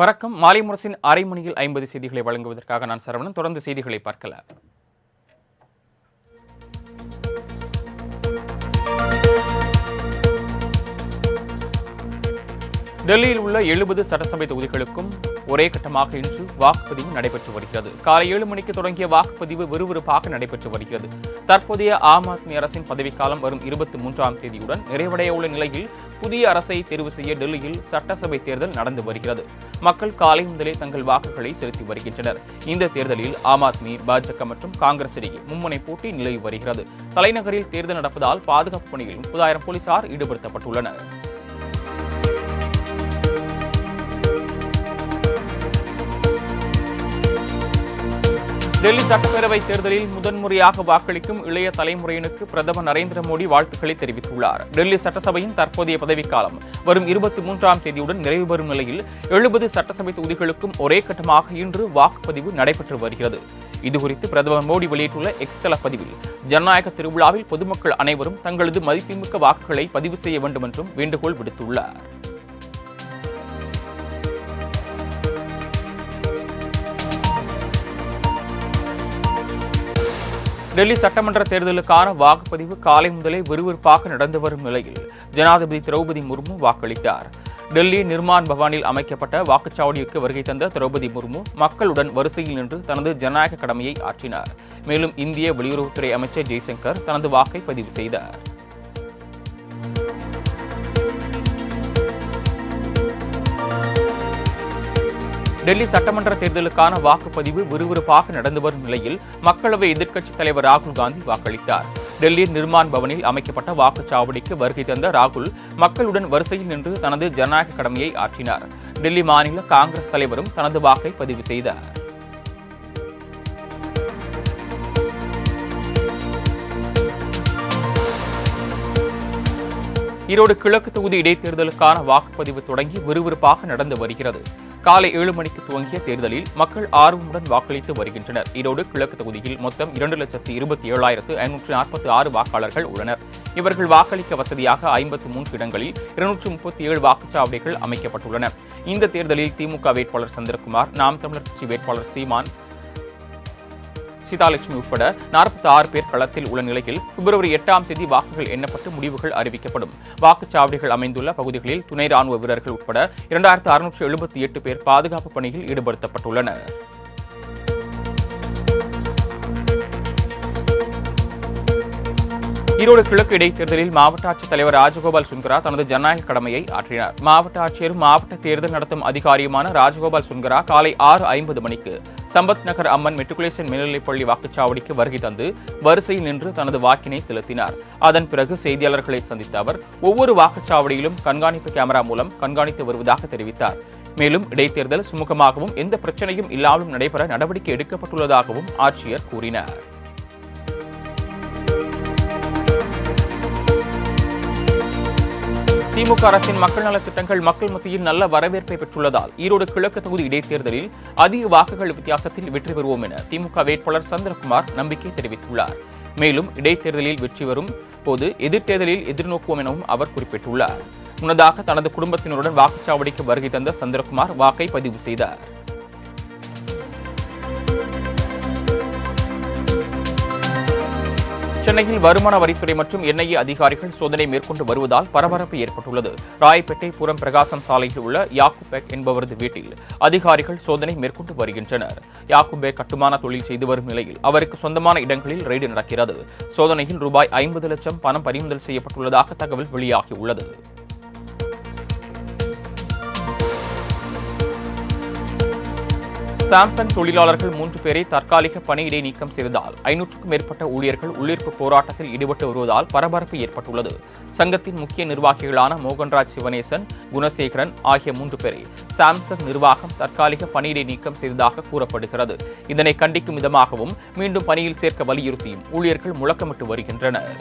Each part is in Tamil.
வணக்கம். மாலை முரசின் அரை மணியில் ஐம்பது செய்திகளை வழங்குவதற்காக நான் சரவணன். தொடர்ந்து செய்திகளை பார்க்கலாம் டெல்லியில் உள்ள எழுபது சட்டசபை தொகுதிகளுக்கும் ஒரே கட்டமாக இன்று வாக்குப்பதிவு நடைபெற்று வருகிறது. காலை ஏழு மணிக்கு தொடங்கிய வாக்குப்பதிவு விறுவிறுப்பாக நடைபெற்று வருகிறது. தற்போதைய ஆம் ஆத்மி அரசின் பதவிக்காலம் வரும் இருபத்தி மூன்றாம் தேதியுடன் நிறைவடைய உள்ள நிலையில் புதிய அரசை தேர்வு செய்ய டெல்லியில் சட்டசபை தேர்தல் நடந்து வருகிறது. மக்கள் காலை முதலே தங்கள் வாக்குகளை செலுத்தி வருகின்றனர். இந்த தேர்தலில் ஆம் ஆத்மி பாஜக மற்றும் காங்கிரஸ் இடையே மும்முனை போட்டி நிலவி வருகிறது. தலைநகரில் தேர்தல் நடப்பதால் பாதுகாப்பு பணியில் முப்பதாயிரம் போலீசார் ஈடுபடுத்தப்பட்டுள்ளனர். டெல்லி சட்டப்பேரவை தேர்தலில் முதன்முறையாக வாக்களிக்கும் இளைய தலைமுறையினருக்கு பிரதமர் நரேந்திர மோடி வாழ்த்துக்களை தெரிவித்துள்ளார். டெல்லி சட்டசபையின் தற்போதைய பதவிக்காலம் வரும் இருபத்தி மூன்றாம் தேதியுடன் நிறைவு பெறும் நிலையில் எழுபது சட்டசபை தொகுதிகளுக்கும் ஒரே கட்டமாக இன்று வாக்குப்பதிவு நடைபெற்று வருகிறது. இதுகுறித்து பிரதமர் மோடி வெளியிட்டுள்ள எக்ஸ் தள பதிவில் ஜனநாயக திருவிழாவில் பொதுமக்கள் அனைவரும் தங்களது மதிப்புமிக்க வாக்குகளை பதிவு செய்ய வேண்டும் என்றும் வேண்டுகோள் விடுத்துள்ளார். டெல்லி சட்டமன்ற தேர்தலுக்கான வாக்குப்பதிவு காலை முதலே விறுவிறுப்பாக நடந்து வரும் நிலையில் ஜனாதிபதி திரௌபதி முர்மு வாக்களித்தார். டெல்லி நிர்மான் பவானில் அமைக்கப்பட்ட வாக்குச்சாவடிக்கு வருகை தந்த திரௌபதி முர்மு மக்களுடன் வரிசையில் நின்று தனது ஜனநாயக கடமையை ஆற்றினார். மேலும் இந்திய வெளியுறவுத்துறை அமைச்சர் ஜெய்சங்கர் தனது வாக்கை பதிவு செய்தார். டெல்லி சட்டமன்ற தேர்தலுக்கான வாக்குப்பதிவு விறுவிறுப்பாக நடந்து வரும் நிலையில் மக்களவை எதிர்க்கட்சித் தலைவர் ராகுல் காந்தி வாக்களித்தார். டெல்லி நிர்மான் பவனில் அமைக்கப்பட்ட வாக்குச்சாவடிக்கு வருகை தந்த ராகுல் மக்களுடன் வரிசையில் நின்று தனது ஜனநாயக கடமையை ஆற்றினார். டெல்லி மாநில காங்கிரஸ் தலைவரும் தனது வாக்கை பதிவு செய்தார். ஈரோடு கிழக்கு தொகுதி இடைத்தேர்தலுக்கான வாக்குப்பதிவு தொடங்கி விறுவிறுப்பாக நடந்து வருகிறது. காலை ஏழு மணிக்கு துவங்கிய தேர்தலில் மக்கள் ஆர்வமுடன் வாக்களித்து வருகின்றனர். ஈரோடு கிழக்கு தொகுதியில் மொத்தம் இரண்டு லட்சத்து இருபத்தி ஏழாயிரத்து ஐநூற்று நாற்பத்தி ஆறு வாக்காளர்கள் உள்ளனர். இவர்கள் வாக்களிக்க வசதியாக ஐம்பத்து மூன்று இடங்களில் இருநூற்று முப்பத்தி ஏழு வாக்குச்சாவடிகள் அமைக்கப்பட்டுள்ளன. இந்த தேர்தலில் திமுக வேட்பாளர் சந்திரகுமார் நாம் தமிழர் கட்சி வேட்பாளர் சீமான் சீதாலட்சுமி உட்பட நாற்பத்தி ஆறு பேர் களத்தில் உள்ள நிலையில் பிப்ரவரி எட்டாம் தேதி வாக்குகள் எண்ணப்பட்டு முடிவுகள் அறிவிக்கப்படும். வாக்குச்சாவடிகள் அமைந்துள்ள பகுதிகளில் துணை ராணுவ வீரர்கள் உட்பட இரண்டாயிரத்து அறுநூற்று எழுபத்தி எட்டு பேர் பாதுகாப்பு பணியில் ஈடுபடுத்தப்பட்டுள்ளனர். ஈரோடு கிழக்கு இடைத்தேர்தலில் மாவட்ட ஆட்சித்தலைவர் ராஜகோபால் சுங்கரா தனது ஜனநாயக கடமையை ஆற்றினார். மாவட்ட ஆட்சியரும் மாவட்ட தேர்தல் நடத்தும் அதிகாரியுமான ராஜகோபால் சுங்கரா காலை ஆறு ஐம்பது மணிக்கு சம்பத் நகர் அம்மன் மெட்ரிகுலேஷன் மேல்நிலைப்பள்ளி வாக்குச்சாவடிக்கு வருகை தந்து வரிசையில் நின்று தனது வாக்கினை செலுத்தினார். அதன் பிறகு செய்தியாளர்களை சந்தித்த அவர் ஒவ்வொரு வாக்குச்சாவடியிலும் கண்காணிப்பு கேமரா மூலம் கண்காணித்து வருவதாக தெரிவித்தார். மேலும் இடைத்தேர்தல் சுமூகமாகவும் எந்த பிரச்சனையும் இல்லாமலும் நடைபெற நடவடிக்கை எடுக்கப்பட்டுள்ளதாகவும் ஆட்சியர் கூறினார். திமுக அரசின் மக்கள் நலத் திட்டங்கள் மக்கள் மத்தியில் நல்ல வரவேற்பை பெற்றுள்ளதால் ஈரோடு கிழக்கு தொகுதி இடைத்தேர்தலில் அதிக வாக்குகள் வித்தியாசத்தில் வெற்றி பெறுவோம் என திமுக வேட்பாளர் சந்திரகுமார் நம்பிக்கை தெரிவித்துள்ளார். மேலும் இடைத்தேர்தலில் வெற்றி வரும் போது எதிர்த்தேர்தலில் எதிர்நோக்குவோம் எனவும் அவர் குறிப்பிட்டுள்ளார். முன்னதாக தனது குடும்பத்தினருடன் வாக்குச்சாவடிக்கு வருகை தந்த சந்திரகுமார் வாக்கை பதிவு செய்தார். சென்னையில் வருமான வரித்துறை மற்றும் என்ஐஏ அதிகாரிகள் சோதனை மேற்கொண்டு வருவதால் பரபரப்பு ஏற்பட்டுள்ளது. ராயப்பேட்டை புறம் பிரகாசம் சாலையில் உள்ள யாக்குபேக் என்பவரது வீட்டில் அதிகாரிகள் சோதனை மேற்கொண்டு வருகின்றனர். யாக்குபேக் கட்டுமான தொழில் செய்து வரும் நிலையில் அவருக்கு சொந்தமான இடங்களில் ரெய்டு நடக்கிறது. சோதனையில் ரூபாய் ஐம்பது லட்சம் பணம் பறிமுதல் செய்யப்பட்டுள்ளதாக தகவல் வெளியாகியுள்ளது. சாம்சங் தொழிலாளர்கள் மூன்று பேரை தற்காலிக பணியிடை நீக்கம் செய்ததால் ஐநூற்றுக்கும் மேற்பட்ட ஊழியர்கள் உள்ளிருப்பு போராட்டத்தில் ஈடுபட்டு வருவதால் பரபரப்பு ஏற்பட்டுள்ளது. சங்கத்தின் முக்கிய நிர்வாகிகளான மோகன்ராஜ் சிவனேசன் குணசேகரன் ஆகிய மூன்று பேரை சாம்சங் நிர்வாகம் தற்காலிக பணியிடை நீக்கம் செய்ததாக கூறப்படுகிறது. இதனை கண்டிக்கும் விதமாகவும் மீண்டும் பணியில் சேர்க்க வலியுறுத்தியும் ஊழியர்கள் முழக்கமிட்டு வருகின்றனர்.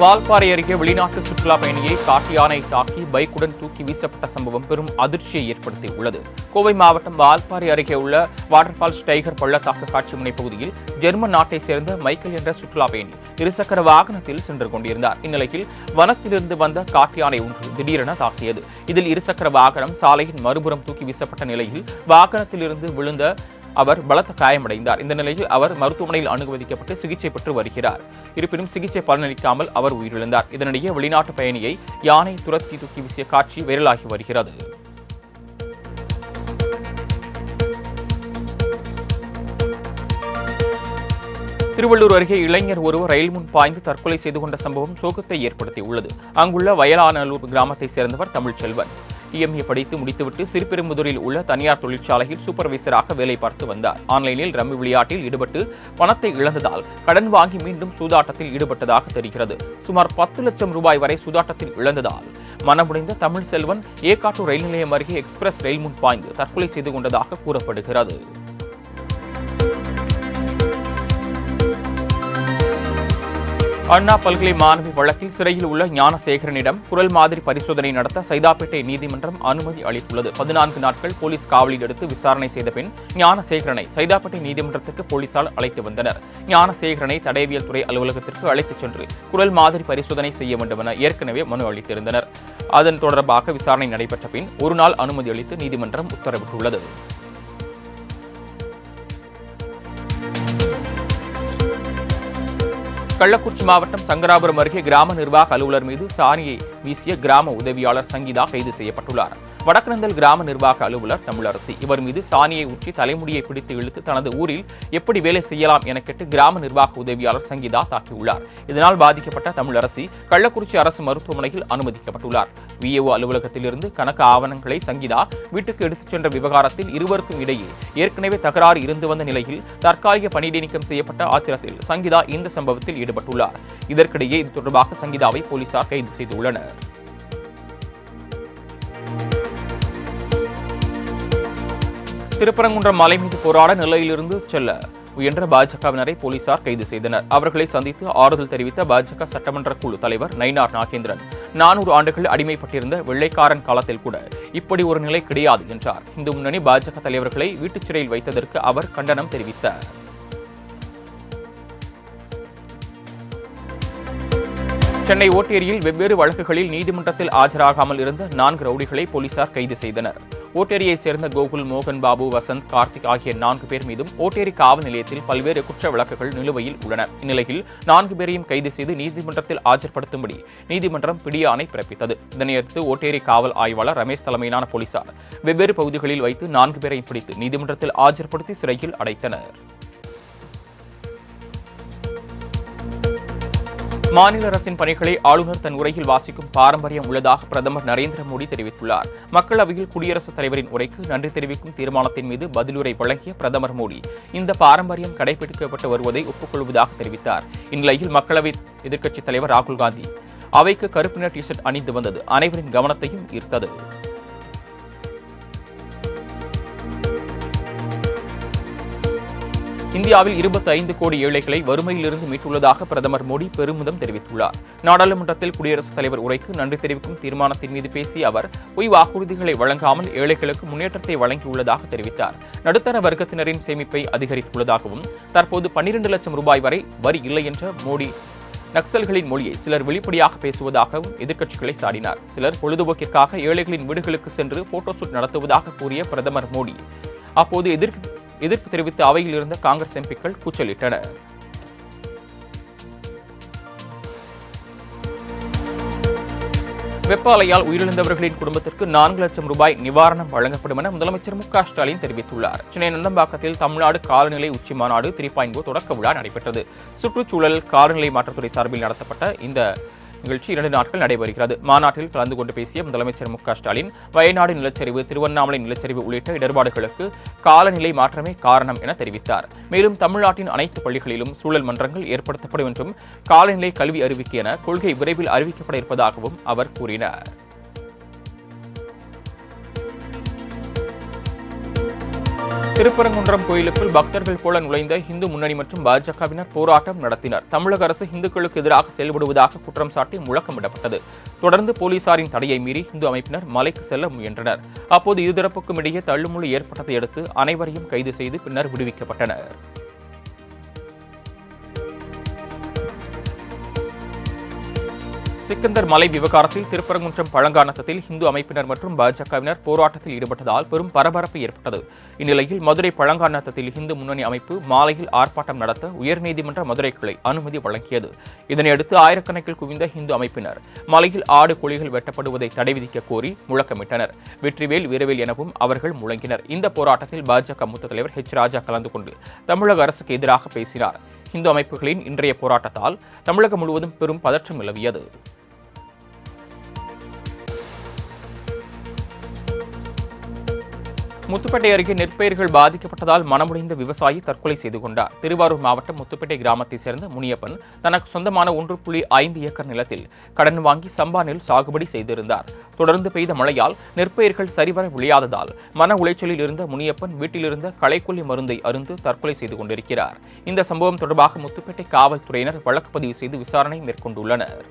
வால்பாறை அருகே வெளிநாட்டு சுற்றுலா பயணியை காட்டியானை தாக்கி பைக்குடன் தூக்கி வீசப்பட்ட சம்பவம் பெரும் அதிர்ச்சியை ஏற்படுத்தியுள்ளது. கோவை மாவட்டம் வால்பாறை அருகே உள்ள வாட்டர்ஃபால்ஸ் டைகர் பள்ளத்தாக்கு காட்சி முனை பகுதியில் ஜெர்மன் நாட்டை சேர்ந்த மைக்கேல் என்ற சுற்றுலா பயணி இருசக்கர வாகனத்தில் சென்று கொண்டிருந்தார். இந்நிலையில் வனத்திலிருந்து வந்த காட்டு யானை ஒன்று திடீரென தாக்கியது. இதில் இருசக்கர வாகனம் சாலையின் மறுபுறம் தூக்கி வீசப்பட்ட நிலையில் வாகனத்திலிருந்து விழுந்த அவர் பலத்த காயமடைந்தார். இந்த நிலையில் அவர் மருத்துவமனையில் அனுமதிக்கப்பட்டு சிகிச்சை பெற்று வருகிறார். இருப்பினும் சிகிச்சை பலனளிக்காமல் அவர் உயிரிழந்தார். இதனிடையே வெளிநாட்டு பயணியை யானை துரத்தி தூக்கி வீசிய காட்சி வைரலாகி வருகிறது. திருவள்ளூர் அருகே இளைஞர் ஒருவர் ரயில் முன் பாய்ந்து தற்கொலை செய்து கொண்ட சம்பவம் சோகத்தை ஏற்படுத்தியுள்ளது. அங்குள்ள வயலானலூர் கிராமத்தை சேர்ந்தவர் தமிழ்ச்செல்வன். டிஎம்ஏ படித்து முடித்துவிட்டு சிறுபெரும்புதூரில் உள்ள தனியார் தொழிற்சாலையில் சூப்பர்வைசராக வேலை பார்த்து வந்தார். ஆன்லைனில் ரம்மி விளையாட்டில் ஈடுபட்டு பணத்தை இழந்ததால் கடன் வாங்கி மீண்டும் சூதாட்டத்தில் ஈடுபட்டதாக தெரிகிறது. சுமார் பத்து லட்சம் ரூபாய் வரை சூதாட்டத்தில் இழந்ததால் மனமுடைந்த தமிழ் செல்வன் ஏகாட்டூர் ரயில் நிலையம் அருகே எக்ஸ்பிரஸ் ரயில் முன் பாய்ந்து தற்கொலை செய்து கொண்டதாக கூறப்படுகிறது. அண்ணா பல்கலை மாணவி வழக்கில் சிறையில் உள்ள ஞானசேகரனிடம் குரல் மாதிரி பரிசோதனை நடத்த சைதாப்பேட்டை நீதிமன்றம் அனுமதி அளித்துள்ளது. பதினான்கு நாட்கள் போலீஸ் காவலில் எடுத்து விசாரணை செய்த பின் ஞானசேகரனை சைதாப்பேட்டை நீதிமன்றத்திற்கு போலீசார் அழைத்து வந்தனர். ஞானசேகரனை தடயவியல் துறை அலுவலகத்திற்கு அழைத்துச் சென்று குரல் மாதிரி பரிசோதனை செய்ய வேண்டும் என ஏற்கனவே மனு அளித்திருந்தனர். அதன் தொடர்பாக விசாரணை நடைபெற்ற பின் ஒருநாள் அனுமதி அளித்து நீதிமன்றம் உத்தரவிட்டுள்ளது. கள்ளக்குறிச்சி மாவட்டம் சங்கராபுரம் அருகே கிராம நிர்வாக அலுவலர் மீது சாணியை வீசிய கிராம உதவியாளர் சங்கீதா கைது செய்யப்பட்டுள்ளார். வடக்கனந்தல் கிராம நிர்வாக அலுவலர் தமிழரசி. இவர் மீது சாணியை ஊற்றி தலைமுடியை பிடித்து இழுத்து தனது ஊரில் எப்படி வேலை செய்யலாம் என கேட்டு கிராம நிர்வாக உதவியாளர் சங்கீதா தாக்கியுள்ளார். இதனால் பாதிக்கப்பட்ட தமிழரசி கள்ளக்குறிச்சி அரசு மருத்துவமனையில் அனுமதிக்கப்பட்டுள்ளார். விஏஓ அலுவலகத்திலிருந்து கணக்கு ஆவணங்களை சங்கீதா வீட்டுக்கு எடுத்துச் சென்ற விவகாரத்தில் இருவருக்கும் இடையே ஏற்கனவே தகராறு இருந்து வந்த நிலையில் தற்காலிக பணியிட நீக்கம் செய்யப்பட்ட ஆத்திரத்தில் சங்கீதா இந்த சம்பவத்தில் ஈடுபட்டுள்ளார். இதற்கிடையே இது தொடர்பாக சங்கீதாவை போலீசார் கைது செய்துள்ளனர். திருப்பரங்குன்றம் மலை மீது போராட நிலையிலிருந்து செல்ல முயன்ற பாஜகவினரை போலீசார் கைது செய்தனர். அவர்களை சந்தித்து ஆறுதல் தெரிவித்த பாஜக சட்டமன்ற குழு தலைவர் நயினார் நாகேந்திரன் நானூறு ஆண்டுகள் அடிமைப்பட்டிருந்த வெள்ளைக்காரன் காலத்தில் கூட இப்படி ஒரு நிலை கிடையாது என்றார். இந்து முன்னணி பாஜக தலைவர்களை வீட்டுச் சிறையில் வைத்ததற்கு அவர் கண்டனம் தெரிவித்தார். சென்னை ஓட்டேரியில் வெவ்வேறு வழக்குகளில் நீதிமன்றத்தில் ஆஜராகாமல் இருந்த நான்கு ரவுடிகளை போலீசார் கைது செய்தனர். ஓட்டேரியைச் சேர்ந்த கோகுல் மோகன் பாபு வசந்த் கார்த்திக் ஆகிய நான்கு பேர் மீதும் ஓட்டேரி காவல் நிலையத்தில் பல்வேறு குற்ற வழக்குகள் நிலுவையில் உள்ளன. இந்நிலையில் நான்கு பேரையும் கைது செய்து நீதிமன்றத்தில் ஆஜர்படுத்தும்படி நீதிமன்றம் பிடியாணை பிறப்பித்தது. இதனையடுத்து ஓட்டேரி காவல் ஆய்வாளர் ரமேஷ் தலைமையிலான போலீசார் வெவ்வேறு பகுதிகளில் வைத்து நான்கு பேரையும் பிடித்து நீதிமன்றத்தில் ஆஜர்படுத்தி சிறையில் அடைத்தனர். மாநில அரசின் பணிகளை ஆளுநர் தன் உரையில் வாசிக்கும் பாரம்பரியம் உள்ளதாக பிரதமர் நரேந்திர மோடி தெரிவித்துள்ளார். மக்களவையில் குடியரசுத் தலைவரின் உரைக்கு நன்றி தெரிவிக்கும் தீர்மானத்தின் மீது பதிலுரை வழங்கிய பிரதமர் மோடி இந்த பாரம்பரியம் கடைபிடிக்கப்பட்டு வருவதை ஒப்புக்கொள்வதாக தெரிவித்தார். இந்நிலையில் மக்களவை எதிர்க்கட்சித் தலைவர் ராகுல் காந்தி அவைக்கு கருப்பு நிற டி ஷர்ட் அணிந்து வந்தது. அனைவரின் கவனத்தையும் ஈர்த்தது. இந்தியாவில் 25 கோடி ஏழைகளை வறுமையிலிருந்து மீட்டுள்ளதாக பிரதமர் மோடி பெருமிதம் தெரிவித்துள்ளார். நாடாளுமன்றத்தில் குடியரசுத் தலைவர் உரைக்கு நன்றி தெரிவிக்கும் தீர்மானத்தின் மீது பேசிய அவர் பொய் வாக்குறுதிகளை வழங்காமல் ஏழைகளுக்கு முன்னேற்றத்தை வழங்கியுள்ளதாக தெரிவித்தார். நடுத்தர வர்க்கத்தினரின் சேமிப்பை அதிகரித்துள்ளதாகவும் தற்போது 12 லட்சம் ரூபாய் வரை வரி இல்லை என்ற மோடி நக்சல்களின் மொழியை சிலர் வெளிப்படையாக பேசுவதாகவும் எதிர்க்கட்சிகளை சாடினார். சிலர் பொழுதுபோக்கிற்காக ஏழைகளின் வீடுகளுக்கு சென்று போட்டோஷூட் நடத்துவதாக கூறிய பிரதமர் மோடி அப்போது எதிர்க்க எதிர்ப்பு தெரிவித்து அவையில் இருந்த காங்கிரஸ் எம்பிக்கள் கூச்சலிட்டனர். வெப்ப அலையால் உயிரிழந்தவர்களின் குடும்பத்திற்கு நான்கு லட்சம் ரூபாய் நிவாரணம் வழங்கப்படும் என முதலமைச்சர் மு க ஸ்டாலின் தெரிவித்துள்ளார். சென்னை நந்தம்பாக்கத்தில் தமிழ்நாடு காலநிலை உச்சி மாநாடு த்ரீ பாயிண்ட் தொடக்க விழா நடைபெற்றது. சுற்றுச்சூழல் காலநிலை மாற்றத்துறை சார்பில் நடத்தப்பட்ட இந்த நிகழ்ச்சி இரண்டு நாட்கள் நடைபெறுகிறது. மாநாட்டில் கலந்து கொண்டு பேசிய முதலமைச்சர் மு க ஸ்டாலின் வயநாடு நிலச்சரிவு திருவண்ணாமலை நிலச்சரிவு உள்ளிட்ட இடர்பாடுகளுக்கு காலநிலை மாற்றமே காரணம் என தெரிவித்தார். மேலும் தமிழ்நாட்டின் அனைத்து பள்ளிகளிலும் சூழல் மன்றங்கள் ஏற்படுத்தப்படும் என்றும் காலநிலை கல்வி அறிவிக்கை என கொள்கை விரைவில் அறிவிக்கப்பட இருப்பதாகவும் அவர் கூறினார். திருப்பரங்குன்றம் கோயிலுக்குள் பக்தர்கள் போல நுழைந்த இந்து முன்னணி மற்றும் பாஜகவினர் போராட்டம் நடத்தினர். தமிழக அரசு இந்துக்களுக்கு எதிராக செயல்படுவதாக குற்றம் சாட்டி முழக்கமிடப்பட்டது. தொடர்ந்து போலீசாரின் தடையை மீறி இந்து அமைப்பினர் மலைக்கு செல்ல முயன்றனர். அப்போது இருதரப்புக்கும் இடையே தள்ளுமுள்ளு ஏற்பட்டதை அடுத்து அனைவரையும் கைது செய்து பின்னர் விடுவிக்கப்பட்டனர். சிக்கந்தர் மலை விவகாரத்தில் திருப்பரங்குன்றம் பழங்கானத்தத்தில் இந்து அமைப்பினர் மற்றும் பாஜகவினர் போராட்டத்தில் ஈடுபட்டதால் பெரும் பரபரப்பு ஏற்பட்டது. இந்நிலையில் மதுரை பழங்கானத்தத்தில் இந்து முன்னணி அமைப்பு மாலையில் ஆர்ப்பாட்டம் நடத்த உயர்நீதிமன்ற மதுரை கிளை அனுமதி வழங்கியது. இதனையடுத்து ஆயிரக்கணக்கில் குவிந்த இந்து அமைப்பினர் மலையில் ஆடு கோழிகள் வெட்டப்படுவதை தடை விதிக்க கோரி முழக்கமிட்டனர். வெற்றிவேல் வீரவேல் எனவும் அவர்கள் முழங்கினர். இந்த போராட்டத்தில் பாஜக மூத்த தலைவர் ஹெச். ராஜா கலந்து கொண்டு தமிழக அரசுக்கு எதிராக பேசினார். இந்து அமைப்புகளின் இன்றைய போராட்டத்தால் தமிழகம் முழுவதும் பெரும் பதற்றம் நிலவியது. முத்துப்பேட்டை அருகே நெற்பயிர்கள் பாதிக்கப்பட்டதால் மனமுடைந்த விவசாயி தற்கொலை செய்து கொண்டார். திருவாரூர் மாவட்டம் முத்துப்பேட்டை கிராமத்தைச் சேர்ந்த முனியப்பன் தனக்கு சொந்தமான ஒன்று புள்ளி ஐந்து ஏக்கர் நிலத்தில் கடன் வாங்கி சம்பா நெல் சாகுபடி செய்திருந்தார். தொடர்ந்து பெய்த மழையால் நெற்பயிர்கள் சரிவர விளையாததால் மன உளைச்சலில் இருந்த முனியப்பன் வீட்டிலிருந்த களைக்கொல்லி மருந்தை அருந்து தற்கொலை செய்து கொண்டிருக்கிறார். இந்த சம்பவம் தொடர்பாக முத்துப்பேட்டை காவல்துறையினர் வழக்கு பதிவு செய்து விசாரணை மேற்கொண்டுள்ளனர்.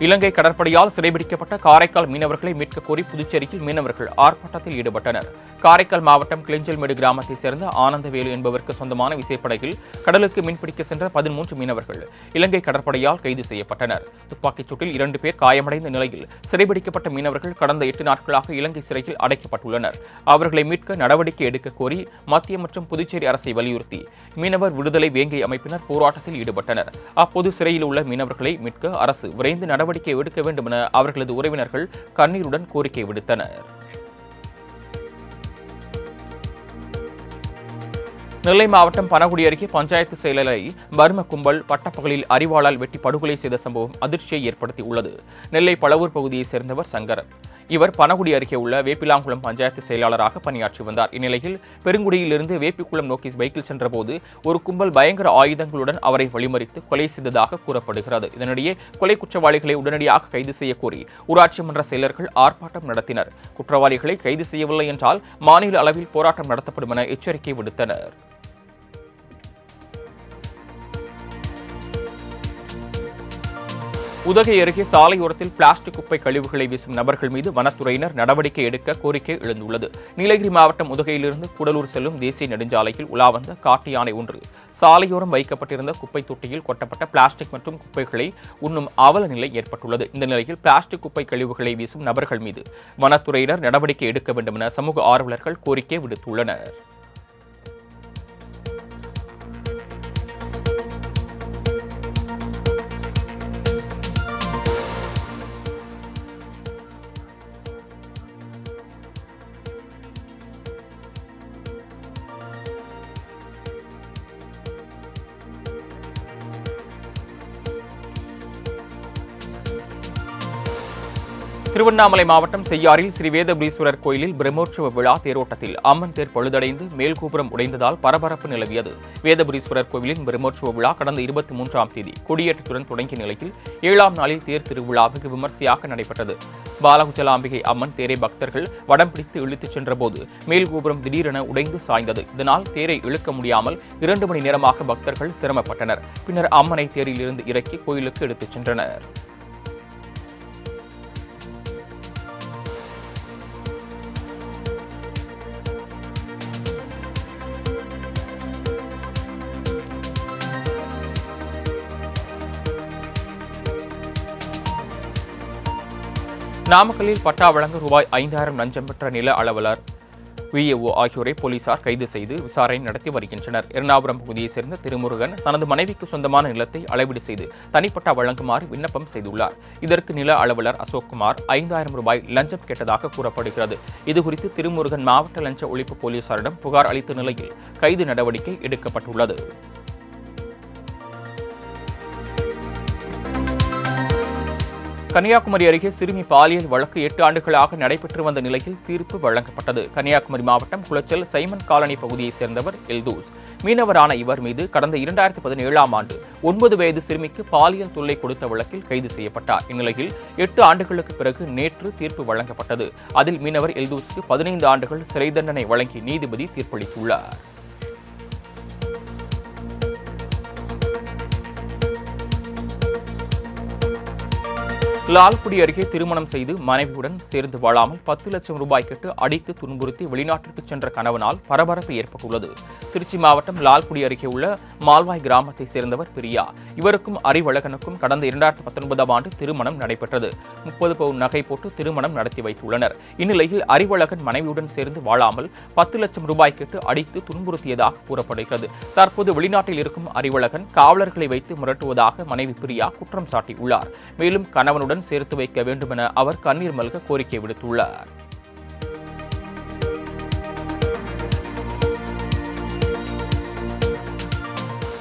இலங்கை கடற்படையால் சிறைபிடிக்கப்பட்ட காரைக்கால் மீனவர்களை மீட்கக் கோரி புதுச்சேரியில் மீனவர்கள் ஆர்ப்பாட்டத்தில் ஈடுபட்டனர். காரைக்கால் மாவட்டம் கிளிஞ்சல்மேடு கிராமத்தைச் சேர்ந்த ஆனந்தவேலு என்பவருக்கு சொந்தமான விசைப்படகில் கடலுக்கு மீன்பிடிக்க சென்ற பதிமூன்று மீனவர்கள் இலங்கை கடற்படையால் கைது செய்யப்பட்டனர். துப்பாக்கிச் சூட்டில் இரண்டு பேர் காயமடைந்த நிலையில் சிறைபிடிக்கப்பட்ட மீனவர்கள் கடந்த எட்டு நாட்களாக இலங்கை சிறையில் அடைக்கப்பட்டுள்ளனர். அவர்களை மீட்க நடவடிக்கை எடுக்க கோரி மத்திய மற்றும் புதுச்சேரி அரசை வலியுறுத்தி மீனவர் விடுதலை வேங்கை அமைப்பினர் போராட்டத்தில் ஈடுபட்டனர். அப்போது சிறையில் உள்ள மீனவர்களை மீட்க அரசு விரைந்து நடவடிக்கை எடுக்க வேண்டும் என அவர்களது உறவினர்கள் கண்ணீருடன் கோரிக்கை விடுத்தனர். நெல்லை மாவட்டம் பனகுடி அருகே பஞ்சாயத்து செயலரை மர்ம கும்பல் பட்டப்பகலில் அறிவாளால் வெட்டி படுகொலை செய்த சம்பவம் அதிர்ச்சியை ஏற்படுத்தியுள்ளது. நெல்லை பழவூர் பகுதியைச் சேர்ந்தவர் சங்கரன். இவர் பனகுடி அருகே உள்ள வேப்பிலாங்குளம் பஞ்சாயத்து செயலாளராக பணியாற்றி வந்தார். இந்நிலையில் பெருங்குடியிலிருந்து வேப்பிக்குளம் நோக்கி பைக்கில் சென்றபோது ஒரு கும்பல் பயங்கர ஆயுதங்களுடன் அவரை வழிமறித்து கொலை செய்ததாக கூறப்படுகிறது. இதனிடையே கொலை குற்றவாளிகளை உடனடியாக கைது செய்ய கோரி ஊராட்சி மன்ற செயலர்கள் ஆர்ப்பாட்டம் நடத்தினர். குற்றவாளிகளை கைது செய்யவில்லை என்றால் மாநில அளவில் போராட்டம் நடத்தப்படும் என எச்சரிக்கை விடுத்தனர். உதகை அருகே சாலையோரத்தில் பிளாஸ்டிக் குப்பை கழிவுகளை வீசும் நபர்கள் மீது வனத்துறையினர் நடவடிக்கை எடுக்க கோரிக்கை எழுந்துள்ளது. நீலகிரி மாவட்டம் உதகையிலிருந்து கூடலூர் செல்லும் தேசிய நெடுஞ்சாலையில் உலா வந்த காட்டு யானை ஒன்று. சாலையோரம் வைக்கப்பட்டிருந்த குப்பை தொட்டியில் கொட்டப்பட்ட பிளாஸ்டிக் மற்றும் குப்பைகளை உண்ணும் அவல நிலை ஏற்பட்டுள்ளது. இந்த நிலையில் பிளாஸ்டிக் குப்பை கழிவுகளை வீசும் நபர்கள் மீது வனத்துறையினர் நடவடிக்கை எடுக்க வேண்டும் என சமூக ஆர்வலர்கள் கோரிக்கை விடுத்துள்ளனர். திருவண்ணாமலை மாவட்டம் செய்யாறில் ஸ்ரீ வேதபுரீஸ்வரர் கோயிலில் பிரம்மோற்சவ விழா தேரோட்டத்தில் அம்மன் தேர் பழுதடைந்து மேல்கோபுரம் உடைந்ததால் பரபரப்பு நிலவியது. வேதபுரீஸ்வரர் கோவிலின் பிரம்மோற்சவ விழா கடந்த இருபத்தி மூன்றாம் தேதி கொடியேற்றத்துடன் தொடங்கிய நிலையில் ஏழாம் நாளில் தேர் திருவிழா வெகு விமர்சையாக நடைபெற்றது. பாலகுஜலாம்பிகை அம்மன் தேரை பக்தர்கள் வடம் பிடித்து இழுத்துச் சென்றபோது மேல்கோபுரம் திடீரென உடைந்து சாய்ந்தது. இதனால் தேரை இழுக்க முடியாமல் இரண்டு மணி நேரமாக பக்தர்கள் சிரமப்பட்டனர். பின்னர் அம்மனை தேரிலிருந்து இறக்கி கோயிலுக்கு எடுத்துச் சென்றனர். நாமக்கல்லில் பட்டா வழங்க ரூபாய் ஐந்தாயிரம் லஞ்சம் பெற்ற நில அளவலர் விஏஓ ஆகியோரை போலீசார் கைது செய்து விசாரணை நடத்தி வருகின்றனர். எர்ணாபுரம் பகுதியைச் சேர்ந்த திருமுருகன் தனது மனைவிக்கு சொந்தமான நிலத்தை அளவீடு செய்து தனிப்பட்டா வழங்குமாறு விண்ணப்பம் செய்துள்ளார். இதற்கு நில அலுவலர் அசோக்குமார் ஐந்தாயிரம் ரூபாய் லஞ்சம் கேட்டதாக கூறப்படுகிறது. இதுகுறித்து திருமுருகன் மாவட்ட லஞ்ச ஒழிப்பு போலீசாரிடம் புகார் அளித்த நிலையில் கைது நடவடிக்கை எடுக்கப்பட்டுள்ளது. கன்னியாகுமரி அருகே சிறுமி பாலியல் வழக்கு எட்டு ஆண்டுகளாக நடைபெற்று வந்த நிலையில் தீர்ப்பு வழங்கப்பட்டது. கன்னியாகுமரி மாவட்டம் குளச்சல் சைமன் காலனி பகுதியைச் சேர்ந்தவர் எல்தூஸ். மீனவரான இவர் மீது கடந்த இரண்டாயிரத்தி பதினேழாம் ஆண்டு ஒன்பது வயது சிறுமிக்கு பாலியல் தொல்லை கொடுத்த வழக்கில் கைது செய்யப்பட்டார். இந்நிலையில் எட்டு ஆண்டுகளுக்கு பிறகு நேற்று தீர்ப்பு வழங்கப்பட்டது. அதில் மீனவர் எல்தூஸுக்கு பதினைந்து ஆண்டுகள் சிறை தண்டனை வழங்கி நீதிபதி தீர்ப்பளித்துள்ளார். லால்குடி அருகே திருமணம் செய்து மனைவியுடன் சேர்ந்து வாழாமல் பத்து லட்சம் ரூபாய் கேட்டு அடித்து துன்புறுத்தி வெளிநாட்டிற்கு சென்ற கணவனால் பரபரப்பு ஏற்பட்டுள்ளது. திருச்சி மாவட்டம் லால்குடி அருகே உள்ள மால்வாய் கிராமத்தை சேர்ந்தவர் பிரியா. இவருக்கும் அறிவழகனுக்கும் கடந்த இரண்டாயிரத்தி பத்தொன்பதாம் ஆண்டு திருமணம் நடைபெற்றது. முப்பது பவுன் நகை போட்டு திருமணம் நடத்தி வைத்துள்ளனர். இந்நிலையில் அறிவழகன் மனைவியுடன் சேர்ந்து வாழாமல் பத்து லட்சம் ரூபாய் கேட்டு அடித்து துன்புறுத்தியதாக கூறப்படுகிறது. தற்போது வெளிநாட்டில் இருக்கும் அறிவழகன் காவலர்களை வைத்து மிரட்டுவதாக மனைவி பிரியா குற்றம் சாட்டியுள்ளார். மேலும் கணவனுடன் சேர்த்து வைக்க வேண்டுமென அவர் கண்ணீர் மல்க கோரிக்கை விடுத்துள்ளார்.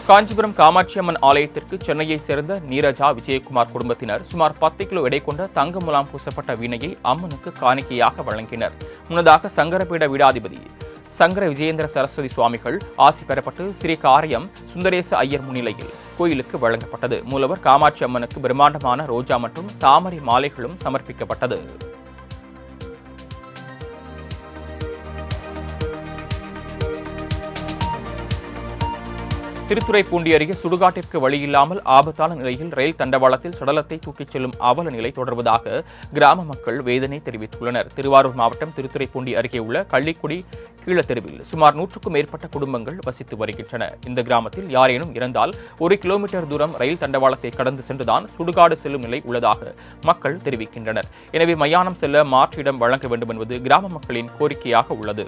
காஞ்சிபுரம் காமாட்சி அம்மன் ஆலயத்திற்கு சென்னையைச் சேர்ந்த நீரஜா விஜயகுமார் குடும்பத்தினர் சுமார் பத்து கிலோ எடை கொண்ட தங்க முலாம் பூசப்பட்ட வீணையை அம்மனுக்கு காணிக்கையாக வழங்கினர். முன்னதாக சங்கரபீட வீடாதிபதி சங்கர விஜயேந்திர சரஸ்வதி சுவாமிகள் ஆசி பெறப்பட்டு ஸ்ரீ காரியம் சுந்தரேச ஐயர் முன்னிலையில் கோயிலுக்கு வழங்கப்பட்டது. மூலவர் காமாட்சி அம்மனுக்கு பிரம்மாண்டமான ரோஜா மற்றும் தாமரை மாலைகளும் சமர்ப்பிக்கப்பட்டது. திருத்துறைப்பூண்டி அருகே சுடுகாட்டிற்கு வழியில்லாமல் ஆபத்தான நிலையில் ரயில் தண்டவாளத்தில் சடலத்தை தூக்கிச் செல்லும் அவல நிலை தொடர்வதாக கிராம மக்கள் வேதனை தெரிவித்துள்ளனர். திருவாரூர் மாவட்டம் திருத்துறைப்பூண்டி அருகே உள்ள கள்ளிக்குடி கீழத்தெருவில் சுமார் நூற்றுக்கும் மேற்பட்ட குடும்பங்கள் வசித்து வருகின்றன. இந்த கிராமத்தில் யாரேனும் இறந்தால் ஒரு கிலோமீட்டர் தூரம் ரயில் தண்டவாளத்தை கடந்து சென்றுதான் சுடுகாடு செல்லும் நிலை உள்ளதாக மக்கள் தெரிவிக்கின்றனர். எனவே மயானம் செல்ல மாற்று இடம் வழங்க வேண்டும் என்பது கிராம மக்களின் கோரிக்கையாக உள்ளது.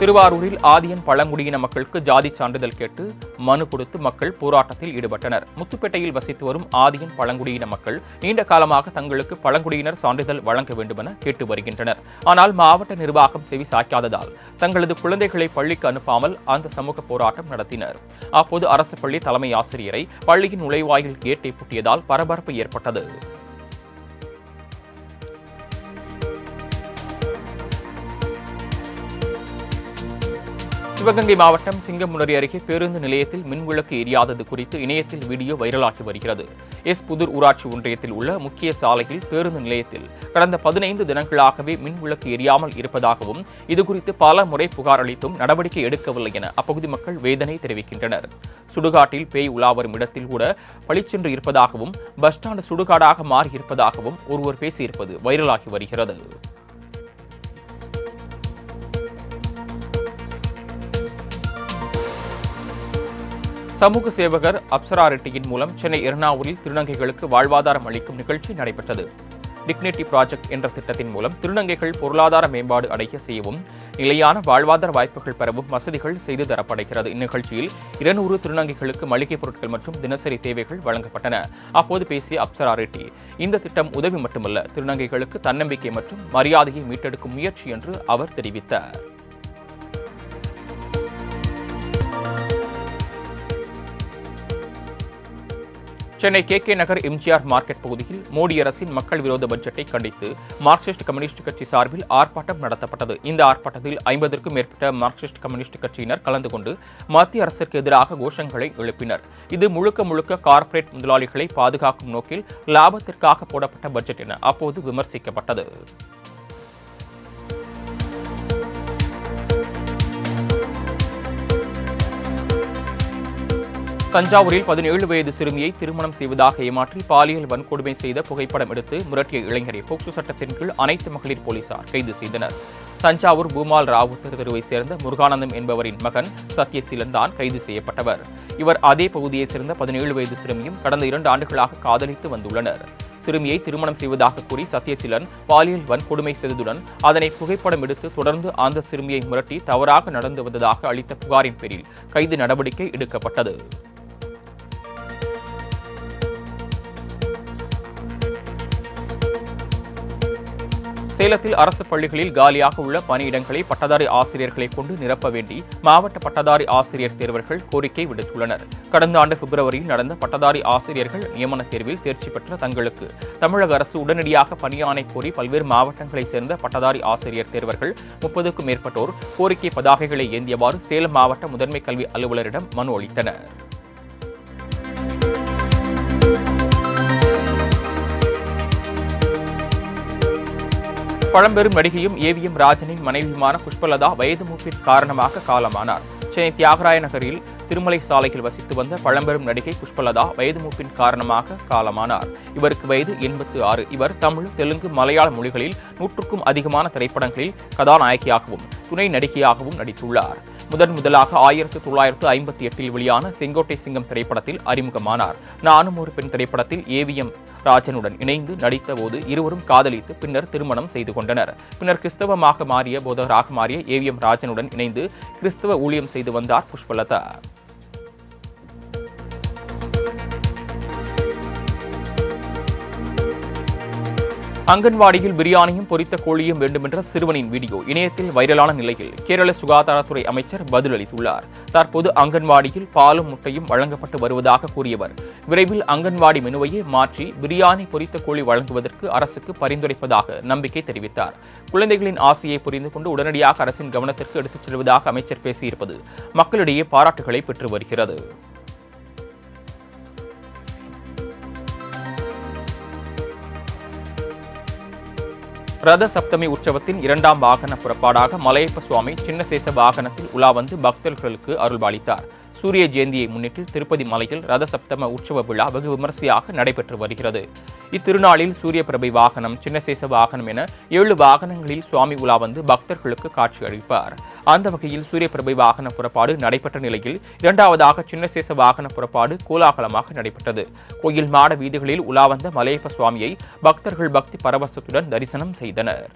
திருவாரூரில் ஆதியன் பழங்குடியின மக்களுக்கு ஜாதி சான்றிதழ் கேட்டு மனு கொடுத்து மக்கள் போராட்டத்தில் ஈடுபட்டனர். முத்துப்பேட்டையில் வசித்து வரும் ஆதியன் பழங்குடியின மக்கள் நீண்ட காலமாக தங்களுக்கு பழங்குடியினர் சான்றிதழ் வழங்க வேண்டுமென கேட்டு வருகின்றனர். ஆனால் மாவட்ட நிர்வாகம் செவி சாய்க்காததால் தங்களது குழந்தைகளை பள்ளிக்கு அனுப்பாமல் அந்த சமூக போராட்டம் நடத்தினர். அப்போது அரசு பள்ளி தலைமை ஆசிரியரை பள்ளியின் நுழைவாயில் கேட்டை பூட்டியதால் பரபரப்பு ஏற்பட்டது. சிவகங்கை மாவட்டம் சிங்கமுனரி அருகே பேருந்து நிலையத்தில் மின்விளக்கு எரியாதது குறித்து இணையத்தில் வீடியோ வைரலாகி வருகிறது. எஸ் புதூர் ஊராட்சி ஒன்றியத்தில் உள்ள முக்கிய சாலையில் பேருந்து நிலையத்தில் கடந்த பதினைந்து தினங்களாகவே மின்விளக்கு எரியாமல் இருப்பதாகவும் இதுகுறித்து பல முறை புகார் அளித்தும் நடவடிக்கை எடுக்கவில்லை என அப்பகுதி மக்கள் வேதனை தெரிவிக்கின்றனர். சுடுகாட்டில் பேய் உலாவரும் இடத்தில் கூட பளிச்சென்று இருப்பதாகவும் பஸ் ஸ்டாண்ட் சுடுகாடாக மாறி இருப்பதாகவும் ஒருவர் பேசியிருப்பது வைரலாகி வருகிறது. சமூக சேவகர் அப்சரா ரெட்டியின் மூலம் சென்னை எர்ணாவூரில் திருநங்கைகளுக்கு வாழ்வாதாரம் அளிக்கும் நிகழ்ச்சி நடைபெற்றது. டிக்னிட்டி ப்ராஜெக்ட் என்ற திட்டத்தின் மூலம் திருநங்கைகள் பொருளாதார மேம்பாடு அடைய செய்யவும் நிலையான வாழ்வாதார வாய்ப்புகள் பெறவும் வசதிகள் செய்து தரப்படுகிறது. இந்நிகழ்ச்சியில் இருநூறு திருநங்கைகளுக்கு மளிகைப் பொருட்கள் மற்றும் தினசரி தேவைகள் வழங்கப்பட்டன. அப்போது பேசிய அப்சரா ரெட்டி இந்த திட்டம் உதவி மட்டுமல்ல திருநங்கைகளுக்கு தன்னம்பிக்கை மற்றும் மரியாதையை மீட்டெடுக்கும் முயற்சி என்று அவர் தெரிவித்தார். Chennai K K Nagar MGR market பகுதியில் மோடி அரசின் மக்கள் விரோத பட்ஜெட்டை கண்டித்து மார்க்சிஸ்ட் கம்யூனிஸ்ட் கட்சி சார்பில் ஆர்ப்பாட்டம் நடத்தப்பட்டது. இந்த ஆர்ப்பாட்டத்தில் ஐம்பதற்கும் மேற்பட்ட மார்க்சிஸ்ட் கம்யூனிஸ்ட் கட்சியினர் கலந்து கொண்டு மத்திய அரசிற்கு எதிராக கோஷங்களை எழுப்பினர். இது முழுக்க முழுக்க கார்ப்பரேட் முதலாளிகளை பாதுகாக்கும் நோக்கில் லாபத்திற்காக போடப்பட்ட பட்ஜெட் என அப்போது விமர்சிக்கப்பட்டது. தஞ்சாவூரில் பதினேழு வயது சிறுமியை திருமணம் செய்வதாக ஏமாற்றி பாலியல் வன்கொடுமை செய்த புகைப்படம் எடுத்து மிரட்டிய இளைஞரை போக்சோ சட்டத்தின் கீழ் அனைத்து மகளிர் போலீசார் கைது செய்தனர். தஞ்சாவூர் பூமால் ராவுத்தர் தெருவைச் சேர்ந்த முருகானந்தம் என்பவரின் மகன் சத்யசீலன் தான் கைது செய்யப்பட்டவர். இவர் அதே பகுதியைச் சேர்ந்த பதினேழு வயது சிறுமியும் கடந்த இரண்டு ஆண்டுகளாக காதலித்து வந்துள்ளனர். சிறுமியை திருமணம் செய்வதாக கூறி சத்யசீலன் பாலியல் வன்கொடுமை செய்ததுடன் அதனை புகைப்படம் எடுத்து தொடர்ந்து அந்த சிறுமியை மிரட்டி தவறாக நடந்து வந்ததாக அளித்த புகாரின் பேரில் கைது நடவடிக்கை எடுக்கப்பட்டது. சேலத்தில் அரசு பள்ளிகளில் காலியாக உள்ள பணியிடங்களை பட்டதாரி ஆசிரியர்களை கொண்டு நிரப்ப வேண்டி மாவட்ட பட்டதாரி ஆசிரியர் தேர்வர்கள் கோரிக்கை விடுத்துள்ளனர். கடந்த ஆண்டு பிப்ரவரியில் நடந்த பட்டதாரி ஆசிரியர்கள் நியமன தேர்வில் தேர்ச்சி பெற்ற தங்களுக்கு. தமிழக அரசு உடனடியாக பணியாணை கோரி பல்வேறு மாவட்டங்களைச் சேர்ந்த பட்டதாரி ஆசிரியர் தேர்வர்கள் முப்பதுக்கும் மேற்பட்டோர் கோரிக்கை பதாகைகளை ஏந்தியவாறு சேலம் மாவட்ட முதன்மை கல்வி அலுவலரிடம் மனு அளித்தனர். பழம்பெரும் நடிகையும் ஏவிஎம் ராஜனின் மனைவியுமான புஷ்பலதா வயது மூப்பின் காரணமாக காலமானார். சென்னை தியாகராய நகரில் திருமலை சாலையில் வசித்து வந்த பழம்பெரும் நடிகை புஷ்பலதா வயது மூப்பின் காரணமாக காலமானார். இவருக்கு வயது எண்பத்து ஆறு. இவர் தமிழ் தெலுங்கு மலையாள மொழிகளில் நூற்றுக்கும் அதிகமான திரைப்படங்களில் கதாநாயகியாகவும் துணை நடிகையாகவும் நடித்துள்ளார். முதன் முதலாக ஆயிரத்து தொள்ளாயிரத்து ஐம்பத்தி எட்டில் வெளியான செங்கோட்டை சிங்கம் திரைப்படத்தில் அறிமுகமானார். நானும் ஒரு பெண் திரைப்படத்தில் ஏவிஎம் ராஜனுடன் இணைந்து நடித்த போது இருவரும் காதலித்து பின்னர் திருமணம் செய்து கொண்டனர். பின்னர் கிறிஸ்தவமாக மாறிய போதகராக மாறிய ஏவிஎம் ராஜனுடன் இணைந்து கிறிஸ்தவ ஊழியம் செய்து வந்தார் புஷ்பலதா. அங்கன்வாடியில் பிரியாணியும் பொரித்த கோழியும் வேண்டுமென்ற சிறுவனின் வீடியோ இணையத்தில் வைரலான நிலையில் கேரள சுகாதாரத்துறை அமைச்சர் பதிலளித்துள்ளார் தற்போது அங்கன்வாடியில் பாலும் முட்டையும் வழங்கப்பட்டு வருவதாக கூறியவர். விரைவில் அங்கன்வாடி மெனுவையே மாற்றி பிரியாணி பொரித்த கோழி வழங்குவதற்கு அரசுக்கு பரிந்துரைப்பதாக நம்பிக்கை தெரிவித்தார். குழந்தைகளின் ஆசையை புரிந்து கொண்டு உடனடியாக அரசின் கவனத்திற்கு எடுத்துச் செல்வதாக அமைச்சர் பேசியிருப்பது மக்களிடையே பாராட்டுகளை பெற்று வருகிறது. ரத சப்தமி உற்சவத்தின் இரண்டாம் வாகன புறப்பாடாக மலையப்ப சுவாமி சின்னசேச வாகனத்தில் உலா வந்து பக்தர்களுக்கு அருள்பாலித்தார். சூரிய ஜெயந்தியை முன்னிட்டு திருப்பதி மலையில் ரத சப்தம உற்சவ விழா வெகு விமரிசையாக நடைபெற்று வருகிறது. இத்திருநாளில் சூரிய பிரபை வாகனம் சின்னசேச வாகனம் என ஏழு வாகனங்களில் சுவாமி உலா வந்து பக்தர்களுக்கு காட்சி அளிப்பார். அந்த வகையில் சூரிய பிரபை வாகன புறப்பாடு நடைபெற்ற நிலையில் இரண்டாவதாக சின்னசேச வாகன புறப்பாடு கோலாகலமாக நடைபெற்றது. கோயில் மாட வீதிகளில் உலா வந்த மலையப்ப சுவாமியை பக்தர்கள் பக்தி பரவசத்துடன் தரிசனம் செய்தனர்.